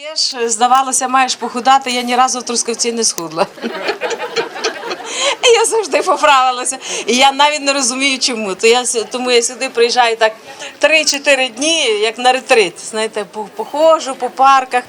П'єш, здавалося, маєш похудати, я ні разу в Трускавці не схудла. Я завжди поправилася. І я навіть не розумію, чому. То я, тому я сюди приїжджаю так 3-4 дні, як на ретрит. Знаєте, по- походжу по парках,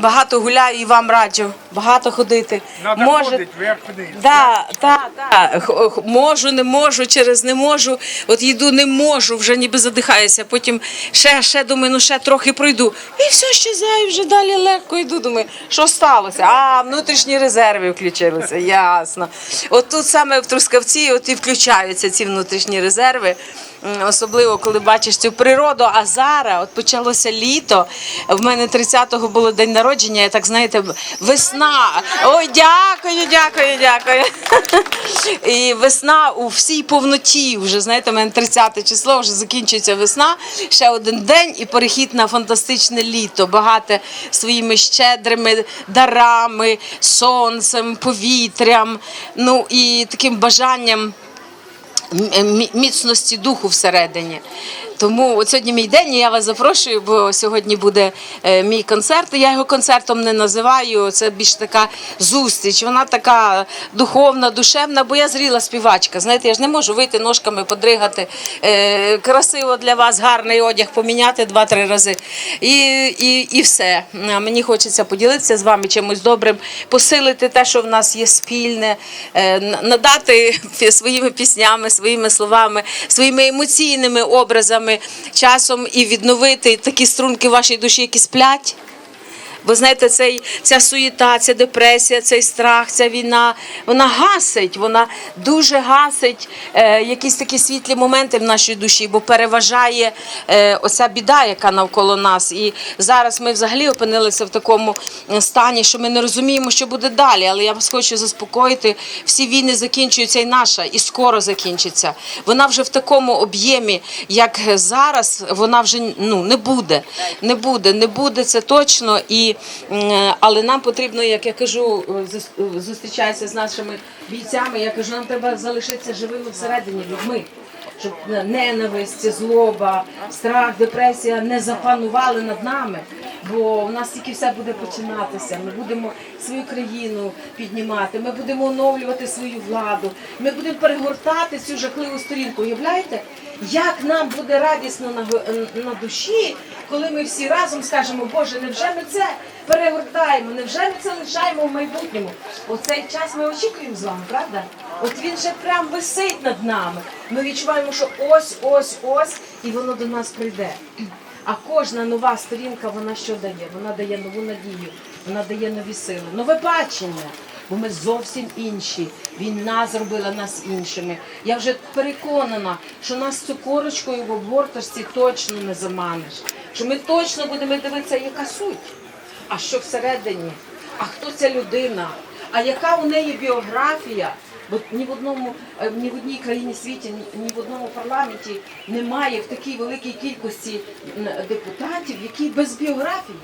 багато гуляю і вам раджу, багато ходити. Надо ходить, вверх вниз. Да, да, да. Можу, не можу, через не можу. От їду, не можу, вже ніби задихаюся. Потім ще, ще думаю, ну ще трохи пройду. І все щезаю, вже далі легко йду. Думаю, що сталося? А, внутрішні резерви включилися. Ясно. От тут саме в Трускавці от і включаються ці внутрішні резерви. Особливо, коли бачиш цю природу. А зараз от почалося літо. В мене 30-го було день народження. Я так знаєте, весна. Ой, дякую, дякую, дякую. І весна у всій повноті. Вже знаєте, мене 30 число, вже закінчується весна. Ще один день і перехід на фантастичне літо. Багате своїми щедрими дарами, сонцем, повітрям. Ну і таким бажанням міцності духу всередині. Тому от сьогодні мій день, і я вас запрошую, бо сьогодні буде е, мій концерт. Я його концертом не називаю. Це більш така зустріч. Вона така духовна, душевна, бо я зріла співачка. Знаєте, я ж не можу вийти ножками, подригати. Е, красиво для вас, гарний одяг поміняти два-три рази. І, і, і все. Мені хочеться поділитися з вами чимось добрим, посилити те, що в нас є спільне, е, надати своїми піснями, своїми словами, своїми емоційними образами часом і відновити такі струнки в вашій душі, які сплять. Бо знаєте, цей, ця суєта, ця депресія, цей страх, ця війна, вона гасить, вона дуже гасить е, якісь такі світлі моменти в нашій душі, бо переважає е, оця біда, яка навколо нас. І зараз ми взагалі опинилися в такому стані, що ми не розуміємо, що буде далі. Але я вас хочу заспокоїти, всі війни закінчуються і наша, і скоро закінчиться. Вона вже в такому об'ємі, як зараз, вона вже ну, не буде. Не буде, не буде це точно. І, м, але нам потрібно, як я кажу, зус- зустрічаюся з нашими бійцями. Я кажу, нам треба залишитися живими всередині людьми. Щоб ненависть, злоба, страх, депресія не запанували над нами, бо у нас тільки все буде починатися. Ми будемо свою країну піднімати, ми будемо оновлювати свою владу, ми будемо перегортати цю жахливу сторінку. Уявляєте, як нам буде радісно на, душі, коли ми всі разом скажемо, Боже, невже ми це перегортаємо, невже ми це лишаємо в майбутньому? Оцей час ми очікуємо з вами, правда? От він же прям висить над нами. Ми відчуваємо, що ось, ось, ось, і воно до нас прийде. А кожна нова сторінка, вона що дає? Вона дає нову надію, вона дає нові сили, нове бачення. Бо ми зовсім інші. Війна зробила нас іншими. Я вже переконана, що нас цукорочкою в обгорточці точно не заманиш. Що ми точно будемо дивитися, яка суть. А що всередині? А хто ця людина? А яка у неї біографія? Бо ні в одному, е, ні в одній країні світі, ні- в одному парламенті немає в такій великій кількості депутатів, які без біографії.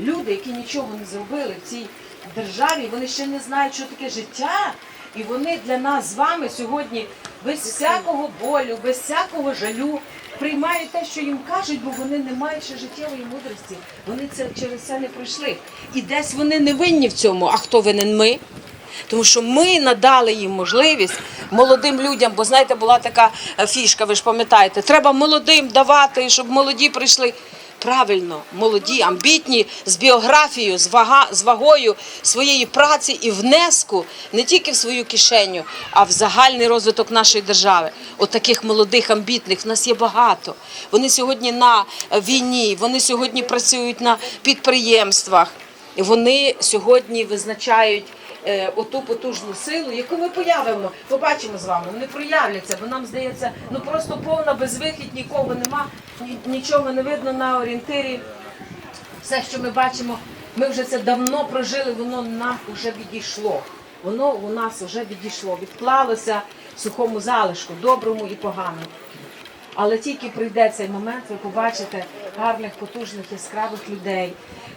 Люди, які нічого не зробили в цій державі, вони ще не знають, що таке життя. І вони для нас з вами сьогодні без всякого болю, без всякого жалю приймають те, що їм кажуть, бо вони не мають ще життєвої мудрості. Вони це через це не пройшли. І десь вони не винні в цьому. А хто винен ми? Тому що ми надали їм можливість молодим людям, бо знаєте, була така е, фішка, ви ж пам'ятаєте, треба молодим давати, щоб молоді прийшли. Правильно, молоді, амбітні, з біографією, з, вага, з вагою своєї праці і внеску не тільки в свою кишеню, а в загальний розвиток нашої держави. От таких молодих, амбітних в нас є багато. Вони сьогодні на війні, вони сьогодні працюють на підприємствах. Вони сьогодні визначають оту потужну силу, яку ми появимо, побачимо з вами. Вони проявляться, бо нам здається, ну просто повна безвихідь, нікого нема, ні- нічого не видно на орієнтирі. Все, що ми бачимо, ми вже це давно прожили, воно нам вже відійшло. Воно у нас вже відійшло, відклалося сухому залишку, доброму і поганому. Але тільки прийде цей момент, ви побачите гарних, потужних, яскравих людей.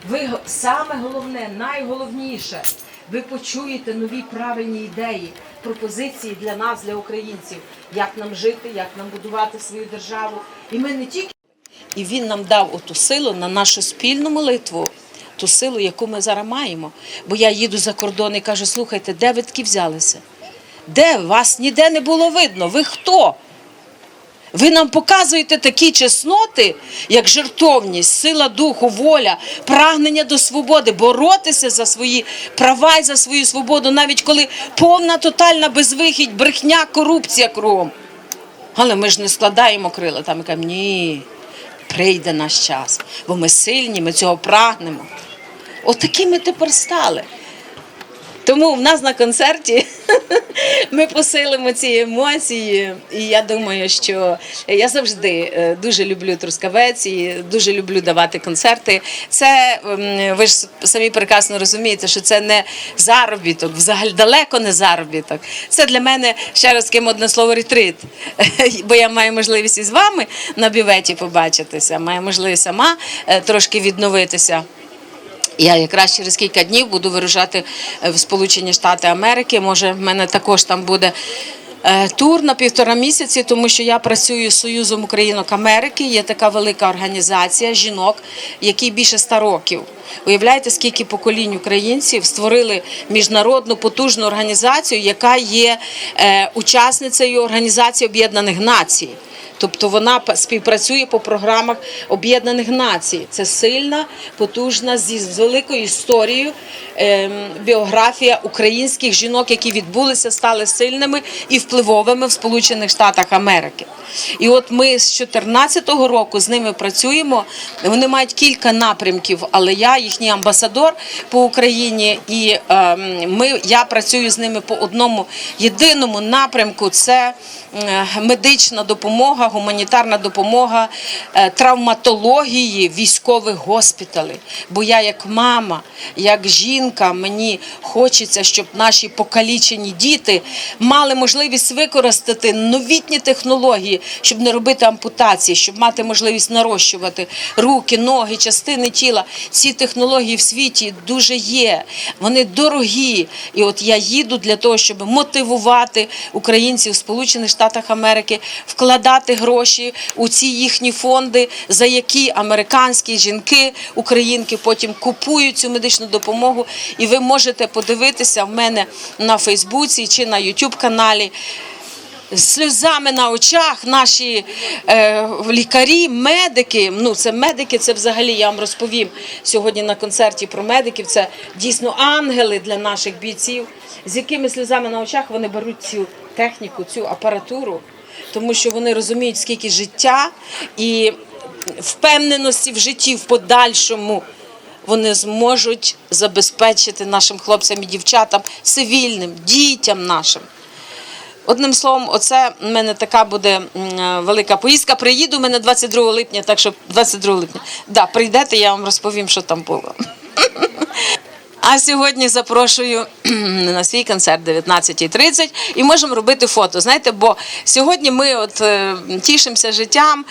Ви саме головне, найголовніше, ви почуєте нові правильні ідеї, пропозиції для нас, для українців, як нам жити, як нам будувати свою державу. І ми не тільки і він нам дав оту силу на нашу спільну молитву. ту силу, яку ми зараз маємо. Бо я їду за кордон і кажу: слухайте, де ви такі взялися? Де вас ніде не було видно? Ви хто? Ви нам показуєте такі чесноти, як жертовність, сила духу, воля, прагнення до свободи, боротися за свої права і за свою свободу, навіть коли повна тотальна безвихідь, брехня, корупція кругом. Але ми ж не складаємо крила там і кажемо, ні, прийде наш час, бо ми сильні, ми цього прагнемо. Отакі ми тепер стали. Тому в нас на концерті ми посилимо ці емоції. І я думаю, що я завжди е, дуже люблю Трускавець і дуже люблю давати концерти. Це ем, ви ж самі прекрасно розумієте, що це не заробіток, взагалі далеко не заробіток. Це для мене ще раз ким одне слово ретрит. Бо я маю можливість із вами на бюветі побачитися, маю можливість сама е, трошки відновитися. Я якраз через кілька днів буду вирушати е, в Сполучені Штати Америки. Може, в мене також там буде е, тур на півтора місяці, тому що я працюю з Союзом Українок Америки. Є така велика організація жінок, якій більше ста років. Уявляєте, скільки поколінь українців створили міжнародну потужну організацію, яка є е, учасницею Організації Об'єднаних Націй. Тобто вона співпрацює по програмах Об'єднаних Націй. Це сильна, потужна з великою історією ем, біографія українських жінок, які відбулися, стали сильними і впливовими в Сполучених Штатах Америки. І от ми з 2014 року з ними працюємо. Вони мають кілька напрямків, але я їхній амбасадор по Україні, і ем, ми я працюю з ними по одному єдиному напрямку. Це медична допомога, гуманітарна допомога е, травматології військових госпіталей. Бо я, як мама, як жінка, мені хочеться, щоб наші покалічені діти мали можливість використати новітні технології, щоб не робити ампутації, щоб мати можливість нарощувати руки, ноги, частини тіла. Ці технології в світі дуже є. Вони дорогі. І от я їду для того, щоб мотивувати українців Сполучених Штатах Америки вкладати гроші у ці їхні фонди, за які американські жінки, українки потім купують цю медичну допомогу. І ви можете подивитися в мене на Фейсбуці чи на Ютуб каналі. Сльозами на очах наші е, лікарі, медики. Ну, це медики, це взагалі я вам розповім сьогодні на концерті про медиків. Це дійсно ангели для наших бійців, з якими сльозами на очах вони беруть цю техніку, цю апаратуру, тому що вони розуміють, скільки життя і впевненості в житті в подальшому. Вони зможуть забезпечити нашим хлопцям і дівчатам, цивільним, дітям нашим. Одним словом, оце в мене така буде велика поїздка. Приїду мене 22 липня, так що 22 липня. Да, прийдете, я вам розповім, що там було. А сьогодні запрошую на свій концерт 19.30 і можемо робити фото. Знаєте, бо сьогодні ми от е, тішимося життям.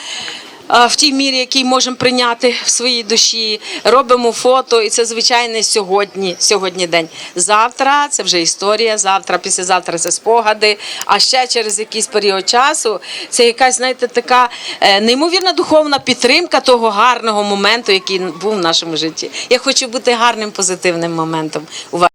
В тій мірі, який можемо прийняти в своїй душі, робимо фото, і це звичайний сьогодні, сьогодні день. Завтра це вже історія. Завтра, післязавтра це спогади. А ще через якийсь період часу це якась, знаєте, така е, неймовірна духовна підтримка того гарного моменту, який був в нашому житті. Я хочу бути гарним позитивним моментом у вас.